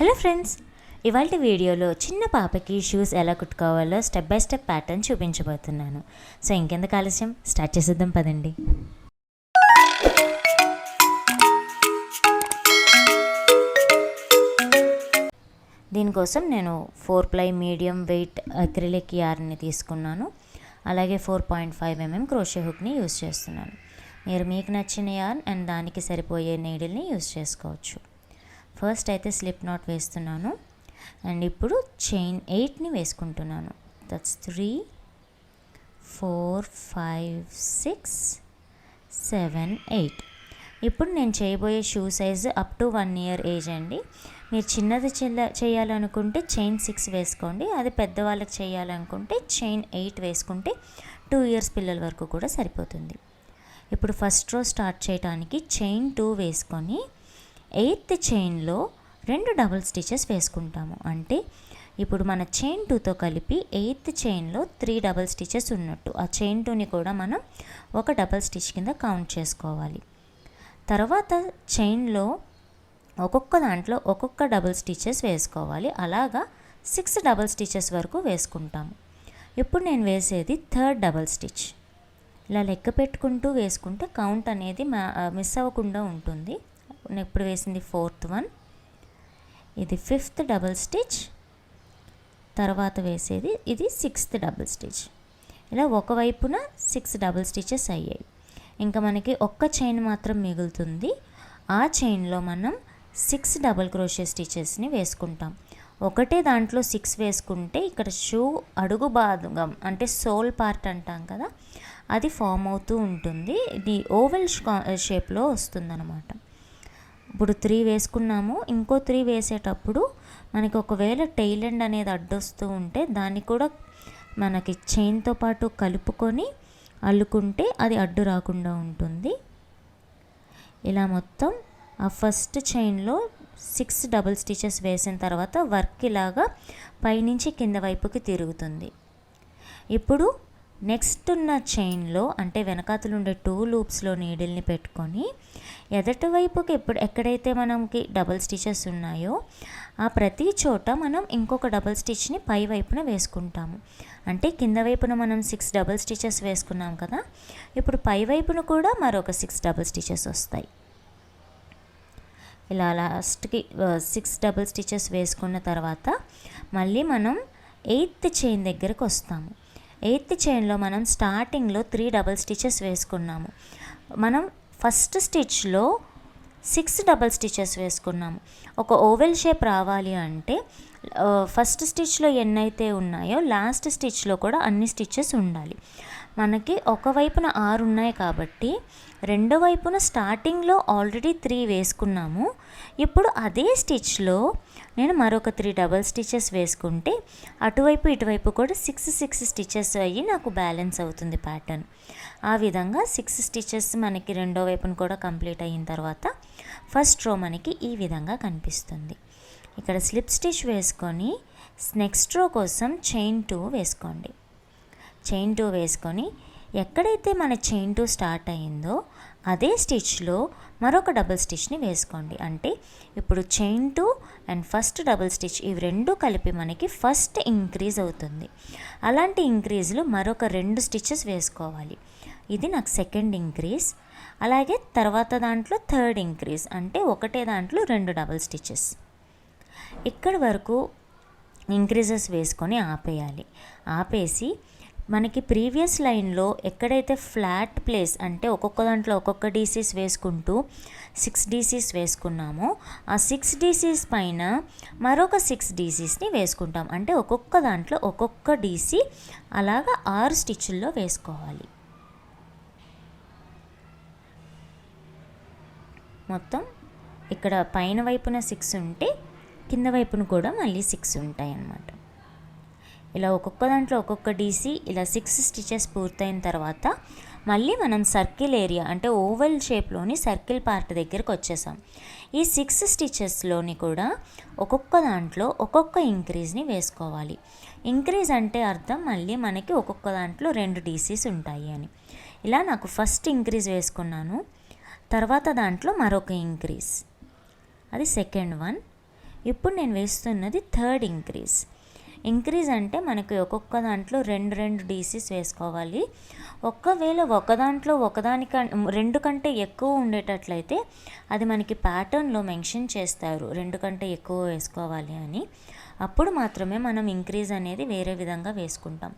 Hello friends ఇవాళ వీడియోలో చిన్న పాపకి షూస్ ఎలా కుట్టుకోవాలో స్టెప్ బై స్టెప్ ప్యాటర్న్ చూపించబోతున్నాను. సో ఇంకెందుకు ఆలస్యం? స్టార్ట్ చేసేద్దాం పదండి. దీనికోసం నేను four ply medium weight acrylic యార్ని తీసుకున్నాను. అలాగే four point five mm crochet హుక్ని యూస్ చేస్తున్నాను. మీరు మీకు నచ్చిన యార్న్ అండ్ దానికి సరిపోయే నీడిల్ని యూస్ చేసుకోవచ్చు. ఫస్ట్ అయితే స్లిప్ నాట్ వేస్తున్నాను. అండ్ ఇప్పుడు చైన్ ఎయిట్ని వేసుకుంటున్నాను. That's three four five six seven eight ఇప్పుడు నేను చేయబోయే shoe size up to one year age అండి. మీరు చిన్నది చేయాలనుకుంటే చైన్ సిక్స్ వేసుకోండి. అది పెద్దవాళ్ళకి చేయాలనుకుంటే చైన్ ఎయిట్ వేసుకుంటే టూ ఇయర్స్ పిల్లల వరకు కూడా సరిపోతుంది. ఇప్పుడు ఫస్ట్ రో స్టార్ట్ చేయడానికి చైన్ టూ వేసుకొని ఎయిత్ చైన్లో రెండు డబుల్ స్టిచెస్ వేసుకుంటాము. అంటే ఇప్పుడు మన చైన్ టూతో కలిపి ఎయిత్ చైన్లో త్రీ డబుల్ స్టిచెస్ ఉన్నట్టు. ఆ చైన్ టూని కూడా మనం ఒక డబుల్ స్టిచ్ కింద కౌంట్ చేసుకోవాలి. తర్వాత చైన్లో ఒక్కొక్క దాంట్లో ఒక్కొక్క డబుల్ స్టిచెస్ వేసుకోవాలి. అలాగా సిక్స్ డబుల్ స్టిచెస్ వరకు వేసుకుంటాము. ఇప్పుడు నేను వేసేది థర్డ్ డబుల్ స్టిచ్. ఇలా లెక్క పెట్టుకుంటూ వేసుకుంటే కౌంట్ అనేది మిస్ అవ్వకుండా ఉంటుంది. ఇప్పుడు వేసింది ఫోర్త్ వన్. ఇది ఫిఫ్త్ డబుల్ స్టిచ్. తర్వాత వేసేది ఇది సిక్స్త్ డబుల్ స్టిచ్. ఇలా ఒకవైపున సిక్స్ డబుల్ స్టిచెస్ అయ్యాయి. ఇంకా మనకి ఒక్క చైన్ మాత్రం మిగులుతుంది. ఆ చైన్లో మనం సిక్స్ డబుల్ క్రోషే స్టిచెస్ని వేసుకుంటాం. ఒకటే దాంట్లో సిక్స్ వేసుకుంటే ఇక్కడ షూ అడుగు భాగం అంటే సోల్ పార్ట్ అంటాం కదా అది ఫామ్ అవుతూ ఉంటుంది. ఇది ఓవెల్ షేప్లో వస్తుందన్నమాట. ఇప్పుడు త్రీ వేసుకున్నాము ఇంకో త్రీ వేసేటప్పుడు మనకి ఒకవేళ టైల్ ఎండ్ అనేది అడ్డొస్తూ ఉంటే దాన్ని కూడా మనకి చైన్తో పాటు కలుపుకొని అల్లుకుంటే అది అడ్డు రాకుండా ఉంటుంది. ఇలా మొత్తం ఆ ఫస్ట్ చైన్లో సిక్స్ డబుల్ స్టిచెస్ వేసిన తర్వాత వర్క్ ఇలాగా పైనుంచి కింద వైపుకి తిరుగుతుంది. ఇప్పుడు నెక్స్ట్ ఉన్న చైన్లో అంటే వెనకాతలు ఉండే టూ లూప్స్లో నీడిల్ని పెట్టుకొని ఎదటి వైపుకి ఎప్పుడు ఎక్కడైతే మనకి డబల్ స్టిచెస్ ఉన్నాయో ఆ ప్రతి చోట మనం ఇంకొక డబల్ స్టిచ్ని పై వైపున వేసుకుంటాము. అంటే కింద వైపున మనం సిక్స్ డబల్ స్టిచెస్ వేసుకున్నాం కదా ఇప్పుడు పై వైపున కూడా మరొక సిక్స్ డబల్ స్టిచెస్ వస్తాయి. ఇలా లాస్ట్కి సిక్స్ డబల్ స్టిచెస్ వేసుకున్న తర్వాత మళ్ళీ మనం ఎయిత్ చైన్ దగ్గరకు వస్తాము. ఎయిత్ చైన్లో మనం స్టార్టింగ్లో త్రీ డబల్ స్టిచెస్ వేసుకున్నాము. మనం ఫస్ట్ స్టిచ్లో సిక్స్ డబల్ స్టిచెస్ వేసుకున్నాము. ఒక ఓవెల్ షేప్ రావాలి అంటే ఫస్ట్ స్టిచ్లో ఎన్నైతే ఉన్నాయో లాస్ట్ స్టిచ్లో కూడా అన్ని స్టిచెస్ ఉండాలి. మనకి ఒకవైపున ఆరు ఉన్నాయి కాబట్టి రెండో వైపున స్టార్టింగ్లో ఆల్రెడీ త్రీ వేసుకున్నాము. ఇప్పుడు అదే స్టిచ్లో నేను మరొక త్రీ డబల్ స్టిచెస్ వేసుకుంటే అటువైపు ఇటువైపు కూడా సిక్స్ సిక్స్ స్టిచెస్ అయ్యి నాకు బ్యాలెన్స్ అవుతుంది ప్యాటర్న్. ఆ విధంగా సిక్స్ స్టిచెస్ మనకి రెండో వైపున కూడా కంప్లీట్ అయిన తర్వాత ఫస్ట్ రో మనకి ఈ విధంగా కనిపిస్తుంది. ఇక్కడ స్లిప్ స్టిచ్ వేసుకొని నెక్స్ట్ రో కోసం చైన్ టూ వేసుకోండి. చైన్ టూ వేసుకొని ఎక్కడైతే మన చైన్ టూ స్టార్ట్ అయ్యిందో అదే స్టిచ్లో మరొక డబుల్ స్టిచ్ని వేసుకోండి. అంటే ఇప్పుడు chain two and first double stitch ఇవి రెండు కలిపి మనకి ఫస్ట్ ఇంక్రీజ్ అవుతుంది. అలాంటి ఇంక్రీజ్లో మరొక రెండు స్టిచెస్ వేసుకోవాలి. ఇది నాకు సెకండ్ ఇంక్రీజ్ అలాగే తర్వాత దాంట్లో థర్డ్ ఇంక్రీజ్ అంటే ఒకటే దాంట్లో రెండు డబుల్ స్టిచెస్ ఇక్కడి వరకు ఇంక్రీజెస్ వేసుకొని ఆపేయాలి. ఆపేసి మనకి ప్రీవియస్ లైన్లో ఎక్కడైతే ఫ్లాట్ ప్లేస్ అంటే ఒక్కొక్క దాంట్లో ఒక్కొక్క డీసీస్ వేసుకుంటూ సిక్స్ డీసీస్ వేసుకున్నామో ఆ సిక్స్ డీసీస్ పైన మరొక సిక్స్ డీసీస్ని వేసుకుంటాం. అంటే ఒక్కొక్క దాంట్లో ఒక్కొక్క డీసీ అలాగా ఆరు స్టిచ్ల్లో వేసుకోవాలి. మొత్తం ఇక్కడ పైన వైపున సిక్స్ ఉంటే కింద వైపున కూడా మళ్ళీ సిక్స్ ఉంటాయి అన్నమాట ఇలా ఒక్కొక్క దాంట్లో ఒక్కొక్క డీసీ ఇలా సిక్స్ స్టిచెస్ పూర్తయిన తర్వాత మళ్ళీ మనం సర్కిల్ ఏరియా అంటే ఓవెల్ షేప్లోని సర్కిల్ పార్ట్ దగ్గరకు వచ్చేసాం. ఈ సిక్స్ స్టిచెస్లోని కూడా ఒక్కొక్క దాంట్లో ఒక్కొక్క ఇంక్రీజ్ని వేసుకోవాలి. ఇంక్రీజ్ అంటే అర్థం మళ్ళీ మనకి ఒక్కొక్క దాంట్లో రెండు డీసీస్ ఉంటాయి అని. ఇలా నాకు ఫస్ట్ ఇంక్రీజ్ వేసుకున్నాను తర్వాత దాంట్లో మరొక ఇంక్రీజ్ అది సెకండ్ వన్ ఇప్పుడు నేను వేస్తున్నది థర్డ్ ఇంక్రీజ్ ఇంక్రీజ్ అంటే మనకి ఒక్కొక్క దాంట్లో రెండు రెండు డీసీస్ వేసుకోవాలి. ఒక్కవేళ ఒక దాంట్లో ఒకదానిక రెండు కంటే ఎక్కువ ఉండేటట్లయితే అది మనకి ప్యాటర్న్లో మెన్షన్ చేస్తారు. రెండు కంటే ఎక్కువ వేసుకోవాలి అని. అప్పుడు మాత్రమే మనం ఇంక్రీజ్ అనేది వేరే విధంగా వేసుకుంటాం.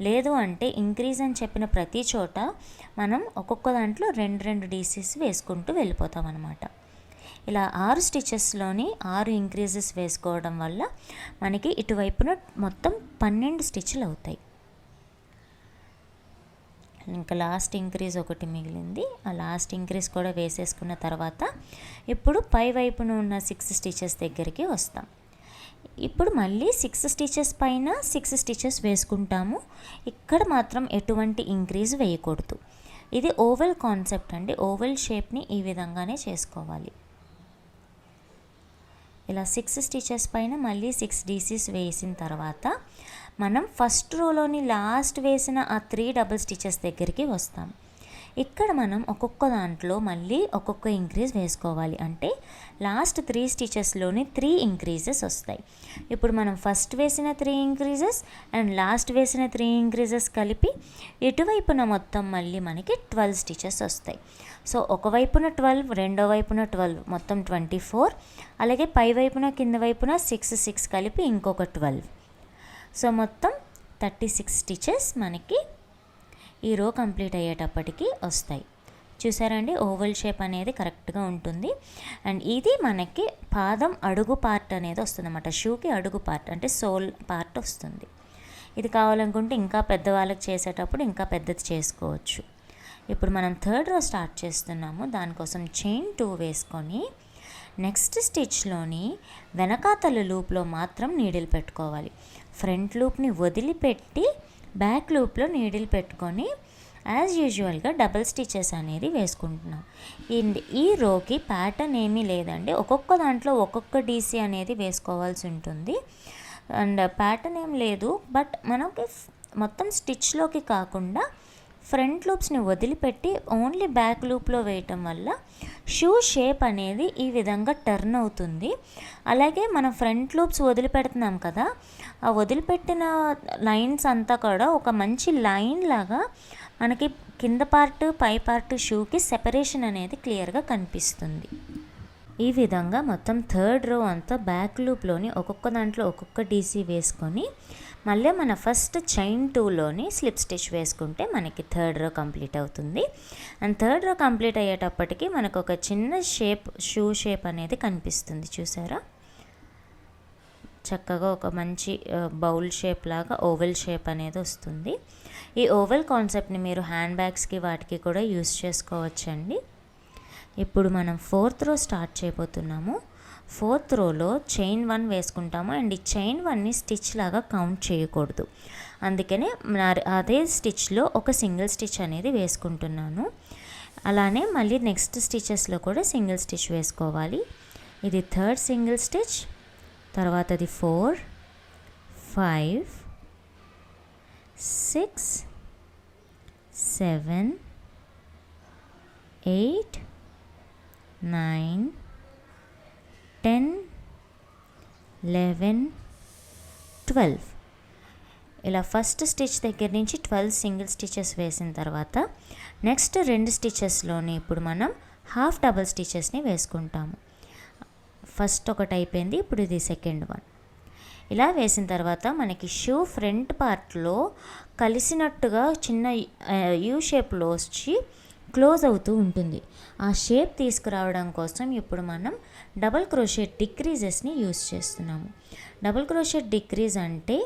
లేదు అంటే ఇంక్రీజ్ అని చెప్పిన ప్రతి చోట మనం ఒక్కొక్క దాంట్లో రెండు రెండు డీసీస్ వేసుకుంటూ వెళ్ళిపోతాం అనమాట ఇలా ఆరు స్టిచెస్లోని ఆరు ఇంక్రీజెస్ వేసుకోవడం వల్ల మనకి ఇటువైపున మొత్తం పన్నెండు స్టిచ్లు అవుతాయి. ఇంకా లాస్ట్ ఇంక్రీజ్ ఒకటి మిగిలింది. ఆ లాస్ట్ ఇంక్రీజ్ కూడా వేసేసుకున్న తర్వాత ఇప్పుడు పై వైపున ఉన్న సిక్స్ స్టిచెస్ దగ్గరికి వస్తాం. ఇప్పుడు మళ్ళీ సిక్స్ స్టిచెస్ పైన సిక్స్ స్టిచెస్ వేసుకుంటాము. ఇక్కడ మాత్రం ఎటువంటి ఇంక్రీజ్ వేయకూడదు. ఇది ఓవెల్ కాన్సెప్ట్ అండి. ఓవెల్ షేప్ని ఈ విధంగానే చేసుకోవాలి. ఇలా సిక్స్ స్టిచెస్ పైన మళ్ళీ సిక్స్ డీసీస్ వేసిన తర్వాత మనం ఫస్ట్ రోలోని లాస్ట్ వేసిన ఆ త్రీ డబుల్ స్టిచెస్ దగ్గరికి వస్తాం. ఇక్కడ మనం ఒక్కొక్క దాంట్లో మళ్ళీ ఒక్కొక్క ఇంక్రీజ్ వేసుకోవాలి. అంటే లాస్ట్ త్రీ స్టిచెస్లోని త్రీ ఇంక్రీజెస్ వస్తాయి. ఇప్పుడు మనం ఫస్ట్ వేసిన త్రీ ఇంక్రీజెస్ అండ్ లాస్ట్ వేసిన త్రీ ఇంక్రీజెస్ కలిపి ఇటువైపున మొత్తం మళ్ళీ మనకి ట్వెల్వ్ స్టిచెస్ వస్తాయి. సో ఒకవైపున ట్వెల్వ్ రెండో వైపున ట్వెల్వ్ మొత్తం ట్వంటీ ఫోర్ అలాగే పై వైపున కింద వైపున సిక్స్ సిక్స్ కలిపి ఇంకొక ట్వెల్వ్ సో మొత్తం థర్టీ సిక్స్ స్టిచెస్ మనకి ఈ రో కంప్లీట్ అయ్యేటప్పటికి వస్తాయి. చూసారండి ఓవల్ షేప్ అనేది కరెక్ట్గా ఉంటుంది. అండ్ ఇది మనకి పాదం అడుగు పార్ట్ అనేది వస్తుంది అన్నమాట షూకి అడుగు పార్ట్ అంటే సోల్ పార్ట్ వస్తుంది. ఇది కావాలనుకుంటే ఇంకా పెద్దవాళ్ళకి చేసేటప్పుడు ఇంకా పెద్దది చేసుకోవచ్చు. ఇప్పుడు మనం థర్డ్ రో స్టార్ట్ చేస్తున్నాము. దానికోసం చైన్ టూ వేసుకొని నెక్స్ట్ స్టిచ్లోని వెనకాతల లూప్లో మాత్రం నీడిల్ పెట్టుకోవాలి. ఫ్రంట్ లూప్ని వదిలిపెట్టి బ్యాక్ లూప్లో నీడిల్ పెట్టుకొని యాజ్ యూజువల్గా డబల్ స్టిచెస్ అనేది వేసుకుంటున్నాం. ఈ- ఈ రోకి ప్యాటర్న్ ఏమీ లేదండి. ఒక్కొక్క దాంట్లో ఒక్కొక్క డీసీ అనేది వేసుకోవాల్సి ఉంటుంది. అండ్ ప్యాటర్న్ ఏం లేదు. బట్ మనకి మొత్తం స్టిచ్లోకి కాకుండా ఫ్రంట్ లూప్స్ని వదిలిపెట్టి ఓన్లీ బ్యాక్ లూప్లో వేయటం వల్ల షూ షేప్ అనేది ఈ విధంగా టర్న్ అవుతుంది. అలాగే మనం ఫ్రంట్ లూప్స్ వదిలిపెడుతున్నాం కదా ఆ వదిలిపెట్టిన లైన్స్ అంతా కూడా ఒక మంచి లైన్ లాగా మనకి కింద పార్ట్ పై పార్ట్ షూకి సెపరేషన్ అనేది క్లియర్గా కనిపిస్తుంది. ఈ విధంగా మొత్తం థర్డ్ రో అంతా బ్యాక్ లూప్లోని ఒక్కొక్క దాంట్లో ఒక్కొక్క డీసీ వేసుకొని మళ్ళీ మన ఫస్ట్ చైన్ టూలోని స్లిప్ స్టిచ్ వేసుకుంటే మనకి థర్డ్ రో కంప్లీట్ అవుతుంది. అండ్ థర్డ్ రో కంప్లీట్ అయ్యేటప్పటికి మనకు ఒక చిన్న షేప్ షూ షేప్ అనేది కనిపిస్తుంది. చూసారా? చక్కగా ఒక మంచి బౌల్ షేప్ లాగా ఓవెల్ షేప్ అనేది వస్తుంది. ఈ ఓవెల్ కాన్సెప్ట్ని మీరు హ్యాండ్ బ్యాగ్స్కి వాటికి కూడా యూస్ చేసుకోవచ్చండి. ఇప్పుడు మనం ఫోర్త్ రో స్టార్ట్ చేయబోతున్నాము. ఫోర్త్ రోలో చైన్ వన్ వేసుకుంటాము. అండ్ ఈ చైన్ వన్ని స్టిచ్ లాగా కౌంట్ చేయకూడదు. అందుకనే అదే స్టిచ్లో ఒక సింగిల్ స్టిచ్ అనేది వేసుకుంటున్నాను. అలానే మళ్ళీ నెక్స్ట్ స్టిచెస్లో కూడా సింగిల్ స్టిచ్ వేసుకోవాలి. ఇది థర్డ్ సింగిల్ స్టిచ్. తర్వాత అది four five six seven eight nine ten eleven twelve ఇలా ఫస్ట్ స్టిచ్ దగ్గర నుంచి ట్వెల్వ్ సింగిల్ స్టిచెస్ వేసిన తర్వాత నెక్స్ట్ రెండు స్టిచెస్లోని ఇప్పుడు మనం హాఫ్ డబల్ స్టిచెస్ని వేసుకుంటాము. ఫస్ట్ ఒకటి అయిపోయింది ఇప్పుడు ఇది సెకండ్ వన్ ఇలా వేసిన తర్వాత మనకి షూ ఫ్రంట్ పార్ట్లో కలిసినట్టుగా చిన్న యూ షేప్లో వచ్చి క్లోజ్ అవుతూ ఉంటుంది. ఆ షేప్ తీసుకురావడం కోసం ఇప్పుడు మనం డబల్ క్రోషెట్ డిక్రీజెస్ని యూస్ చేస్తున్నాము. డబుల్ క్రోషెట్ డిక్రీజ్ అంటే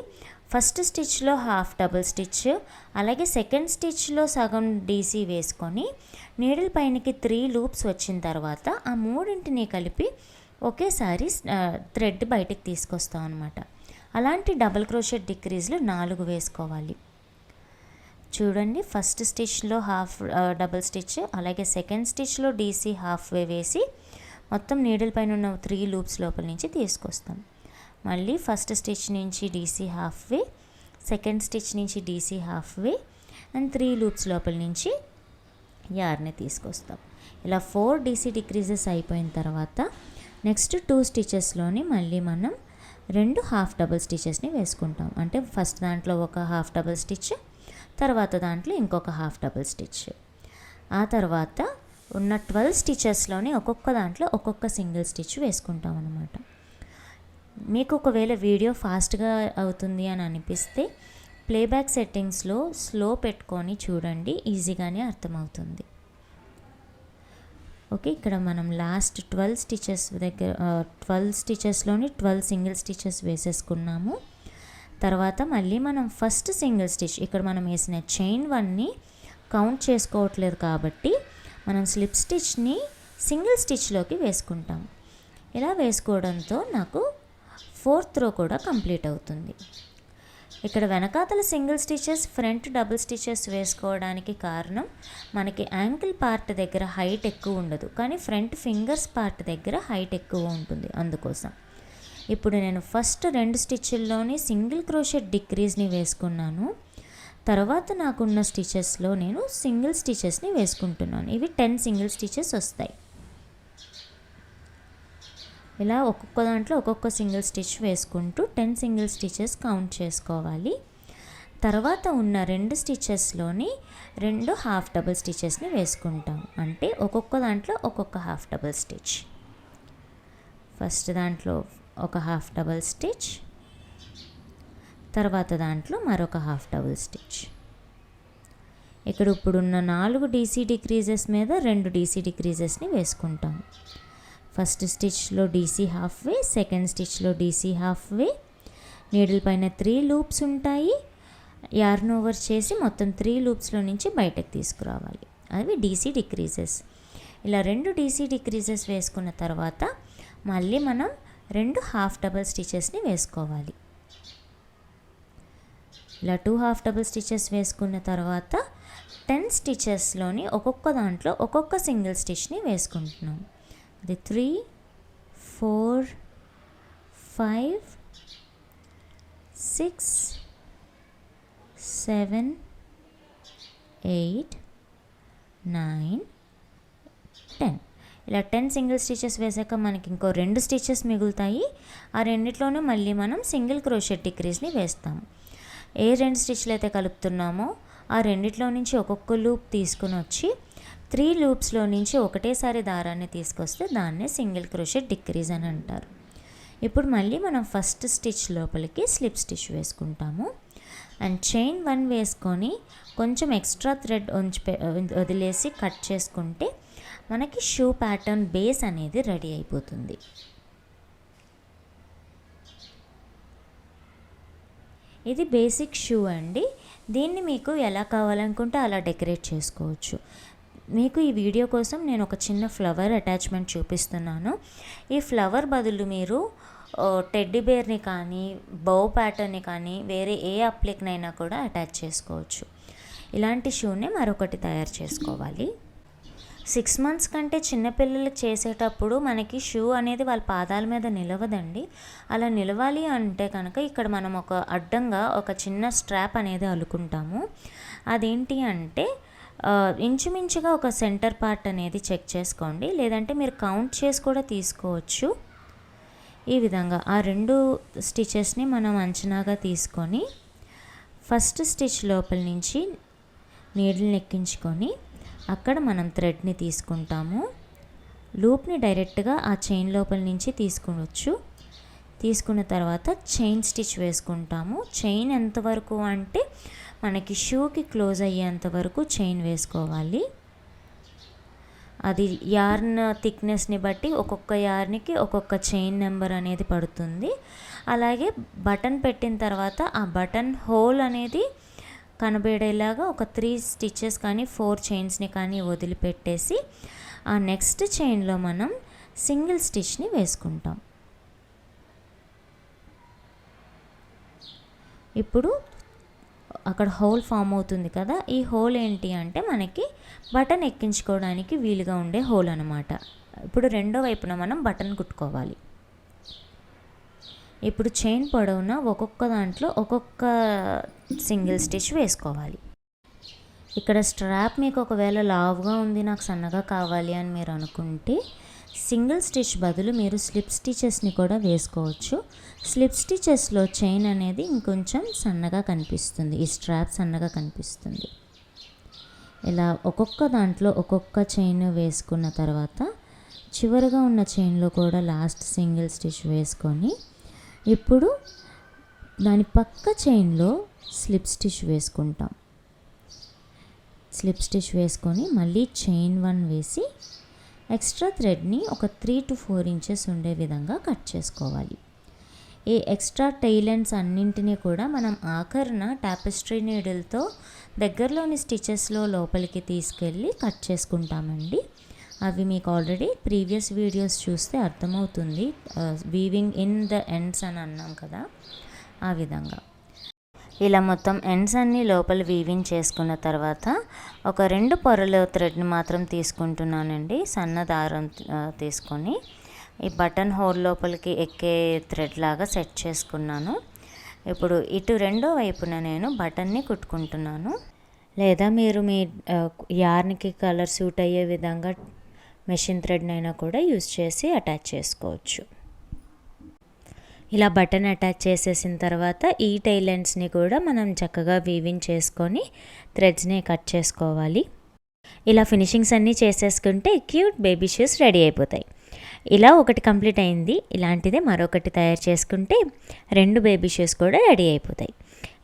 ఫస్ట్ స్టిచ్లో హాఫ్ డబుల్ స్టిచ్ అలాగే సెకండ్ స్టిచ్లో సగం డీసీ వేసుకొని నీడిల్ పైనకి త్రీ లూప్స్ వచ్చిన తర్వాత ఆ మూడింటిని కలిపి ఒకేసారి థ్రెడ్ బయటికి తీసుకొస్తాం అనమాట అలాంటి డబుల్ క్రోషెట్ డిక్రీజ్లు నాలుగు వేసుకోవాలి. చూడండి. ఫస్ట్ స్టిచ్లో హాఫ్ డబుల్ స్టిచ్ అలాగే సెకండ్ స్టిచ్లో డీసీ హాఫ్ వే వేసి మొత్తం నీడిల్ పైన ఉన్న త్రీ లూప్స్ లోపల నుంచి తీసుకొస్తాం. మళ్ళీ ఫస్ట్ స్టిచ్ నుంచి DC half way second stitch నుంచి DC half way and three loops లోపల నుంచి యార్ని తీసుకొస్తాం. ఇలా ఫోర్ డీసీ డిక్రీజెస్ అయిపోయిన తర్వాత నెక్స్ట్ టూ స్టిచెస్లోని మళ్ళీ మనం రెండు హాఫ్ డబుల్ స్టిచెస్ని వేసుకుంటాం. అంటే ఫస్ట్ దాంట్లో ఒక హాఫ్ డబుల్ స్టిచ్ తర్వాత దాంట్లో ఇంకొక హాఫ్ డబుల్ స్టిచ్. ఆ తర్వాత ఉన్న ట్వెల్వ్ స్టిచెస్లోనే ఒక్కొక్క దాంట్లో ఒక్కొక్క సింగిల్ స్టిచ్ వేసుకుంటాం అనమాట మీకు ఒకవేళ వీడియో ఫాస్ట్గా అవుతుంది అని అనిపిస్తే ప్లేబ్యాక్ సెట్టింగ్స్లో స్లో పెట్టుకొని చూడండి ఈజీగానే అర్థమవుతుంది. ఓకే ఇక్కడ మనం లాస్ట్ ట్వెల్వ్ స్టిచెస్ దగ్గర ట్వెల్వ్ స్టిచెస్లోని ట్వెల్వ్ సింగిల్ స్టిచెస్ వేసేసుకున్నాము. తర్వాత మళ్ళీ మనం ఫస్ట్ సింగిల్ స్టిచ్ ఇక్కడ మనం వేసిన చైన్ వన్ని కౌంట్ చేసుకోవట్లేదు కాబట్టి మనం స్లిప్ స్టిచ్ని సింగిల్ స్టిచ్లోకి వేసుకుంటాం. ఇలా వేసుకోవడంతో నాకు ఫోర్త్ రో కూడా కంప్లీట్ అవుతుంది. ఇక్కడ వెనకాతల single stitches front double stitches వేసుకోవడానికి కారణం మనకి యాంకిల్ పార్ట్ దగ్గర హైట్ ఎక్కువ ఉండదు. కానీ ఫ్రంట్ ఫింగర్స్ పార్ట్ దగ్గర హైట్ ఎక్కువ ఉంటుంది అందుకోసం. ఇప్పుడు నేను ఫస్ట్ రెండు స్టిచ్ల్లోని సింగిల్ క్రోషెట్ డిక్రీజ్ని వేసుకున్నాను. తర్వాత నాకున్న స్టిచెస్లో నేను సింగిల్ స్టిచెస్ని వేసుకుంటున్నాను. ఇవి టెన్ సింగిల్ స్టిచెస్ వస్తాయి. ఇలా ఒక్కొక్క దాంట్లో ఒక్కొక్క సింగిల్ స్టిచ్ వేసుకుంటూ టెన్ సింగిల్ స్టిచెస్ కౌంట్ చేసుకోవాలి. తర్వాత ఉన్న రెండు స్టిచెస్లోని రెండు హాఫ్ డబుల్ స్టిచెస్ని వేసుకుంటాం. అంటే ఒక్కొక్క దాంట్లో ఒక్కొక్క హాఫ్ డబుల్ స్టిచ్ ఫస్ట్ దాంట్లో ఒక హాఫ్ డబుల్ స్టిచ్. తర్వాత దాంట్లో మరొక హాఫ్ డబుల్ స్టిచ్. ఇక్కడ ఇప్పుడున్న నాలుగు డీసీ డిక్రీజెస్ మీద రెండు డీసీ డిక్రీజెస్ని వేసుకుంటాం. ఫస్ట్ స్టిచ్లో డీసీ హాఫ్ వే సెకండ్ స్టిచ్లో డీసీ హాఫ్ వే నీడిల్ పైన త్రీ లూప్స్ ఉంటాయి. యార్న్ ఓవర్ చేసి మొత్తం త్రీ లూప్స్లో నుంచి బయటకు తీసుకురావాలి. అవి డీసీ డిక్రీజెస్ ఇలా రెండు డీసీ డిక్రీజెస్ వేసుకున్న తర్వాత మళ్ళీ మనం రెండు హాఫ్ డబల్ స్టిచెస్ని వేసుకోవాలి. ఇలా టూ హాఫ్ డబుల్ స్టిచెస్ వేసుకున్న తర్వాత టెన్ స్టిచెస్లోని ఒక్కొక్క దాంట్లో ఒక్కొక్క సింగిల్ స్టిచ్ని వేసుకుంటున్నాం. అది three four five six seven eight nine ten. ఇలా టెన్ సింగిల్ స్టిచెస్ వేసాక మనకి ఇంకో రెండు స్టిచెస్ మిగులుతాయి. ఆ రెండిట్లోనూ మళ్ళీ మనం సింగిల్ క్రోషెట్ డిక్రీస్ని వేస్తాము ఏ రెండు స్టిచ్లు అయితే కలుపుతున్నామో ఆ రెండిట్లో నుంచి ఒక్కొక్క లూప్ తీసుకుని వచ్చి త్రీ లూప్స్లో నుంచి ఒకటేసారి దారాన్ని తీసుకొస్తే దాన్నే సింగిల్ క్రోషెట్ డిక్రీజ్ అని అంటారు. ఇప్పుడు మళ్ళీ మనం ఫస్ట్ స్టిచ్ లోపలికి స్లిప్ స్టిచ్ వేసుకుంటాము. అండ్ చైన్ వన్ వేసుకొని కొంచెం ఎక్స్ట్రా థ్రెడ్ ఉంచి వదిలేసి కట్ చేసుకుంటే మనకి షూ ప్యాటర్న్ బేస్ అనేది రెడీ అయిపోతుంది. ఇది బేసిక్ షూ అండి. దీన్ని మీకు ఎలా కావాలనుకుంటే అలా డెకరేట్ చేసుకోవచ్చు. మీకు ఈ వీడియో కోసం నేను ఒక చిన్న ఫ్లవర్ అటాచ్మెంట్ చూపిస్తున్నాను. ఈ ఫ్లవర్ బదులు మీరు టెడ్డీ బేర్ని కానీ బౌ ప్యాటర్న్ని కానీ వేరే ఏ అప్లిక్నైనా కూడా అటాచ్ చేసుకోవచ్చు. ఇలాంటి షూనే మరొకటి తయారు చేసుకోవాలి. సిక్స్ మంత్స్ కంటే చిన్నపిల్లలకి చేసేటప్పుడు మనకి షూ అనేది వాళ్ళ పాదాల మీద నిలవదండి. అలా నిలవాలి అంటే కనుక ఇక్కడ మనం ఒక అడ్డంగా ఒక చిన్న స్ట్రాప్ అనేది అల్లుకుంటాము అదేంటి అంటే ఇంచుమించుగా ఒక సెంటర్ పార్ట్ అనేది చెక్ చేసుకోండి. లేదంటే మీరు కౌంట్ చేసి కూడా తీసుకోవచ్చు. ఈ విధంగా ఆ రెండు స్టిచెస్ని మనం అంచనాగా తీసుకొని ఫస్ట్ స్టిచ్ లోపల నుంచి నీడిల్ని ఎక్కించుకొని అక్కడ మనం థ్రెడ్ని తీసుకుంటాము. లూప్ని డైరెక్ట్గా ఆ చైన్ లోపల నుంచి తీసుకోవచ్చు తీసుకున్న తర్వాత చైన్ స్టిచ్ వేసుకుంటాము. చైన్ ఎంతవరకు అంటే మనకి షూకి క్లోజ్ అయ్యేంత వరకు చైన్ వేసుకోవాలి. అది యార్న్ థిక్నెస్ని బట్టి ఒక్కొక్క యార్న్కి ఒక్కొక్క చైన్ నెంబర్ అనేది పడుతుంది. అలాగే బటన్ పెట్టిన తర్వాత ఆ బటన్ హోల్ అనేది కనబడేలాగా ఒక త్రీ స్టిచెస్ కానీ ఫోర్ చైన్స్ని కానీ వదిలిపెట్టేసి ఆ నెక్స్ట్ చైన్లో మనం సింగిల్ స్టిచ్ని వేసుకుంటాం. ఇప్పుడు అక్కడ హోల్ ఫామ్ అవుతుంది కదా ఈ హోల్ ఏంటి అంటే మనకి బటన్ ఎక్కించుకోవడానికి వీలుగా ఉండే హోల్ అనమాట ఇప్పుడు రెండో వైపున మనం బటన్ కుట్టుకోవాలి. ఇప్పుడు చైన్ పొడవున ఒక్కొక్క దాంట్లో ఒక్కొక్క సింగిల్ స్టిచ్ వేసుకోవాలి. ఇక్కడ స్ట్రాప్ మీకు ఒకవేళ లావుగా ఉంది నాకు సన్నగా కావాలి అని మీరు అనుకుంటే సింగిల్ స్టిచ్ బదులు మీరు స్లిప్ స్టిచెస్ని కూడా వేసుకోవచ్చు. స్లిప్ స్టిచెస్లో చైన్ అనేది ఇంకొంచెం సన్నగా కనిపిస్తుంది. ఈ స్ట్రాప్ సన్నగా కనిపిస్తుంది. ఇలా ఒక్కొక్క దాంట్లో ఒక్కొక్క చైన్ వేసుకున్న తర్వాత చివరిగా ఉన్న చైన్లో కూడా లాస్ట్ సింగిల్ స్టిచ్ వేసుకొని ఇప్పుడు దాని పక్క చైన్లో స్లిప్ స్టిచ్ వేసుకుంటాం. స్లిప్ స్టిచ్ వేసుకొని మళ్ళీ చైన్ వన్ వేసి ఎక్స్ట్రా థ్రెడ్ని ఒక త్రీ టు ఫోర్ ఇంచెస్ ఉండే విధంగా కట్ చేసుకోవాలి. ఈ ఎక్స్ట్రా టైలెంట్స్ అన్నింటినీ కూడా మనం ఆఖరిన టాపెస్ట్రీ నీడిల్తో దగ్గరలోని స్టిచెస్లో లోపలికి తీసుకెళ్ళి కట్ చేసుకుంటామండి. అవి మీకు ఆల్రెడీ ప్రీవియస్ వీడియోస్ చూస్తే అర్థమవుతుంది. వీవింగ్ ఇన్ ద ఎండ్స్ అని అన్నాం కదా ఆ విధంగా. ఇలా మొత్తం ఎండ్స్ అన్ని లోపల వీవింగ్ చేసుకున్న తర్వాత ఒక రెండు పొరలు థ్రెడ్ని మాత్రం తీసుకుంటున్నానండి సన్న దారం తీసుకొని. ఈ బటన్ హోల్ లోపలికి ఎక్కే థ్రెడ్ లాగా సెట్ చేసుకున్నాను. ఇప్పుడు ఇటు రెండో వైపున నేను బటన్ని కుట్టుకుంటున్నాను. లేదా మీరు మీ యార్న్కి కలర్ సూట్ అయ్యే విధంగా మెషిన్ థ్రెడ్నైనా కూడా యూస్ చేసి అటాచ్ చేసుకోవచ్చు. ఇలా బటన్ అటాచ్ చేసేసిన తర్వాత ఈ టైలెంట్స్ని కూడా మనం చక్కగా వీవింగ్ చేసుకొని థ్రెడ్స్ని కట్ చేసుకోవాలి. ఇలా ఫినిషింగ్స్ అన్నీ చేసేసుకుంటే క్యూట్ బేబీ షూస్ రెడీ అయిపోతాయి. ఇలా ఒకటి కంప్లీట్ అయింది. ఇలాంటిదే మరొకటి తయారు చేసుకుంటే రెండు బేబీ షూస్ కూడా రెడీ అయిపోతాయి.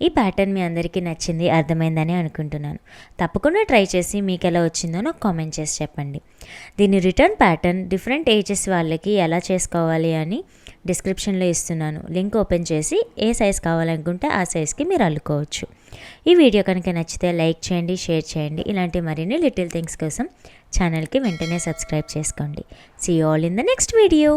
ఈ ప్యాటర్న్ మీ అందరికీ నచ్చింది అర్థమైందని అనుకుంటున్నాను. తప్పకుండా ట్రై చేసి మీకు ఎలా వచ్చిందో నాకు కామెంట్ చేసి చెప్పండి. దీని రిటర్న్ ప్యాటర్న్ డిఫరెంట్ ఏజెస్ వాళ్ళకి ఎలా చేసుకోవాలి అని డిస్క్రిప్షన్లో ఇస్తున్నాను. లింక్ ఓపెన్ చేసి ఏ సైజ్ కావాలనుకుంటే ఆ సైజ్కి మీరు అల్లుకోవచ్చు. ఈ వీడియో కనుక నచ్చితే లైక్ చేయండి షేర్ చేయండి. ఇలాంటి మరిన్ని లిటిల్ థింగ్స్ కోసం ఛానల్కి వెంటనే సబ్స్క్రైబ్ చేసుకోండి. See all in the next video